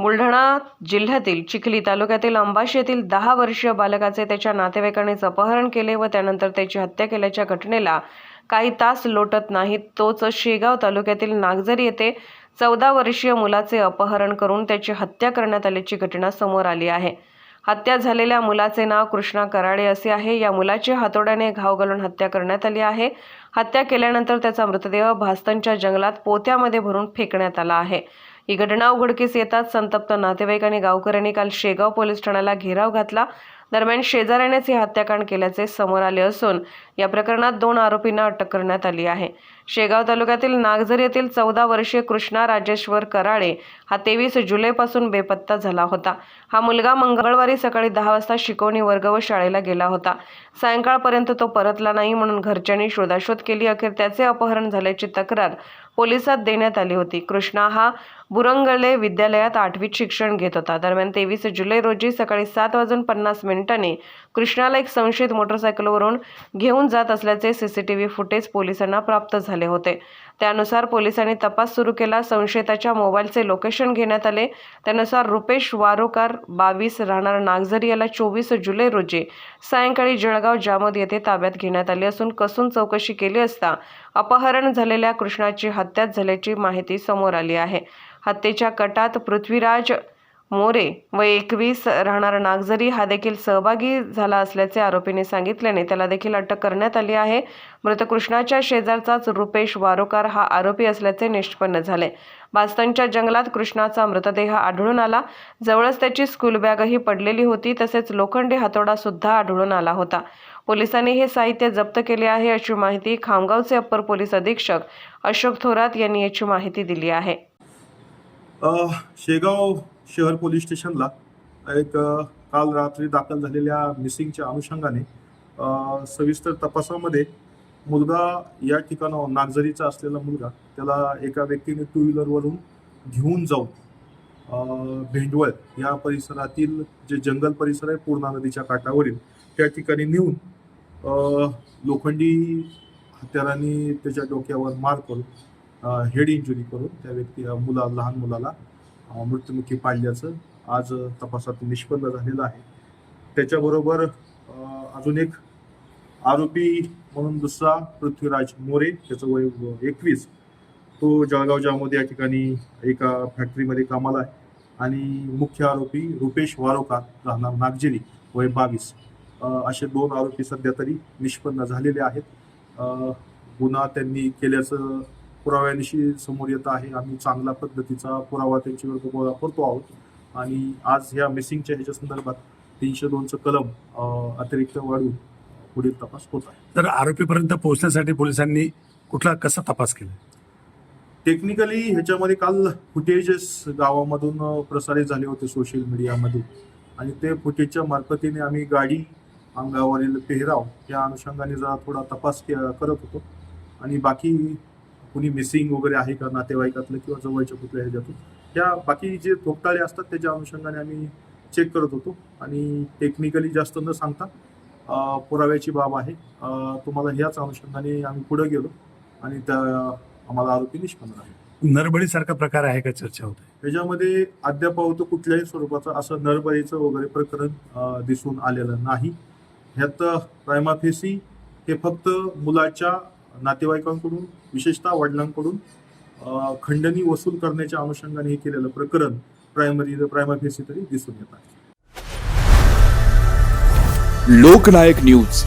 बुलढाणा जिल्ह्यातील चिखली तालुक्यातील अंबाशी येथील दहा वर्षीय बालकाचे त्याच्या नातेवाईकांनीच अपहरण केले व त्यानंतर त्याची हत्या केल्याच्या घटनेला काही तास लोटत नाहीत तोच शेगाव तालुक्यातील नागझरी येथे चौदा वर्षीय मुलाचे अपहरण करून त्याची हत्या करण्यात आल्याची घटना समोर आली आहे. हत्या झालेल्या मुलाचे नाव कृष्णा कराडे असे आहे. या मुलाची हातोड्याने घाव घालून हत्या करण्यात आली आहे. हत्या केल्यानंतर त्याचा मृतदेह भास्तनच्या जंगलात पोत्यामध्ये भरून फेकण्यात आला आहे. ही घटना उघडकीस येताच संतप्त नातेवाईक आणि गावकऱ्यांनी काल शेगाव पोलीस ठाण्याला घेराव घातला. दरम्यान शेजाऱ्यानेच हे हत्याकांड केल्याचे समोर आले असून या प्रकरणात दोन आरोपींना अटक करण्यात आली आहे. शेगाव तालुक्यातील नागझर येथील चौदा वर्षीय कृष्णा राजेश्वर कराळे हा तेवीस जुलैपासून बेपत्ता झाला होता. हा मुलगा मंगळवारी सकाळी दहा वाजता शिकवणी वर्ग व शाळेला गेला होता. सायंकाळपर्यंत तो परतला नाही म्हणून घरच्यांनी शोधाशोध केली. अखेर त्याचे अपहरण झाल्याची तक्रार पोलिसात देण्यात आली होती. कृष्णा हा बुरंगले विद्यालयात आठवीत शिक्षण घेत होता. दरम्यान तेवीस जुलै रोजी सकाळी सात वाजून पन्नास मिनिटांनी कृष्णाला एक संशयित मोटरसायकलवरून घेऊन जात असल्याचे सीसीटीव्ही फुटेज पोलिसांना प्राप्त झाले होते. त्यानुसार पोलिसांनी तपास सुरू केला. संशयिताच्या मोबाईलचे लोकेशन घेण्यात आले. त्यानुसार रुपेश वारोकार बावीस राहणार नागझरी याला चोवीस जुलै रोजी सायंकाळी जळगाव जामोद येथे ताब्यात घेण्यात आले असून कसून चौकशी केली असता अपहरण झालेल्या कृष्णाची हत्याच झाल्याची माहिती समोर आली आहे. हत्येच्या कटात पृथ्वीराज मोरे व एकवीस राहणार नागझरी हा देखील सहभागी झाला असल्याचे आरोपीने सांगितल्याने त्याला देखील अटक करण्यात आली आहे. मृत कृष्णाच्या शेजारचाच रुपेश वारोकार हा आरोपी असल्याचे निष्पन्न झाले. बास्तनच्या जंगलात कृष्णाचा मृतदेह आढळून आला. जवळच त्याची स्कूल बॅगही पडलेली होती. तसेच लोखंडी हातोडा सुद्धा आढळून आला होता. पोलिसांनी हे साहित्य जप्त केले आहे अशी माहिती खामगावचे अप्पर पोलीस अधीक्षक अशोक थोरात यांनी याची माहिती दिली आहे. शेगाव शहर पोलीस स्टेशनला एक काल रात्री दाखल झालेल्या मिसिंगच्या अनुषंगाने सविस्तर तपासामध्ये मुलगा या ठिकाणावर नागझरीचा असलेला मुलगा त्याला एका व्यक्तीने टू व्हीलरवरून घेऊन जाऊन भेंडवळ या परिसरातील जे जंगल परिसर आहे पूर्णा नदीच्या काठावरील त्या ठिकाणी नेऊन लोखंडी हत्याराने त्याच्या डोक्यावर मार करून हेड इंजुरी करून त्या व्यक्ती मुला लहान मुलाला मृत्युमुखी पाडल्याचं आज तपासात निष्पन्न झालेलं आहे. त्याच्याबरोबर अजून एक आरोपी म्हणून दुसरा पृथ्वीराज मोरे त्याचं वय एकवीस. तो जळगाव जामोद या ठिकाणी एका फॅक्टरीमध्ये कामाला आहे. आणि मुख्य आरोपी रुपेश वारोकार राहणार नागजिरी वय बावीस. असे दोन आरोपी सध्या तरी निष्पन्न झालेले आहेत. गुन्हा त्यांनी केल्याचं पुराव्यानिशी समोर येत आहे. आम्ही चांगल्या पद्धतीचा पुरावा त्यांच्यावर गोळा करतो आहोत. आणि आज ह्या मिसिंगच्या ह्याच्या संदर्भात तीनशे दोनचं कलम अतिरिक्त वाढवून पुढील तपास होत आहे. तर आरोपीपर्यंत पोहोचण्यासाठी पोलिसांनी कुठला कसा तपास केला? टेक्निकली ह्याच्यामध्ये काल फुटेजेस गावामधून प्रसारित झाले होते सोशल मीडियामध्ये आणि ते फुटेजच्या मार्फतीने आम्ही गाडी अंगावरील पेहराव या अनुषंगाने जरा थोडा तपास करत होतो. आणि बाकी कुणी मिसिंग वगैरे आहे का नातेवाईकातलं किंवा जवळच्या कुठल्या ह्याच्यातून त्या बाकी जे थोपटाळे असतात त्याच्या अनुषंगाने आम्ही चेक करत होतो. आणि टेक्निकली जास्त न सांगता पुराव्याची बाब आहे. तुम्हाला ह्याच अनुषंगाने आम्ही पुढे गेलो आणि त्या आम्हाला आरोपी निष्पन्न आहे नरबळीसारखा प्रकार आहे का चर्चा होते त्याच्यामध्ये अद्याप कुठल्याही स्वरूपाचं असं नरबळीचं वगैरे प्रकरण दिसून आलेलं नाही. ह्यात प्रायमाफेसी हे फक्त मुलाच्या नातेवाईकांकडून विशेषतः वडिलांकडून खंडणी वसूल करण्याच्या अनुषंगाने हे केलेलं प्रकरण प्रायमरी प्रायमाफेसी तरी दिसून येत आहे. लोकनायक न्यूज.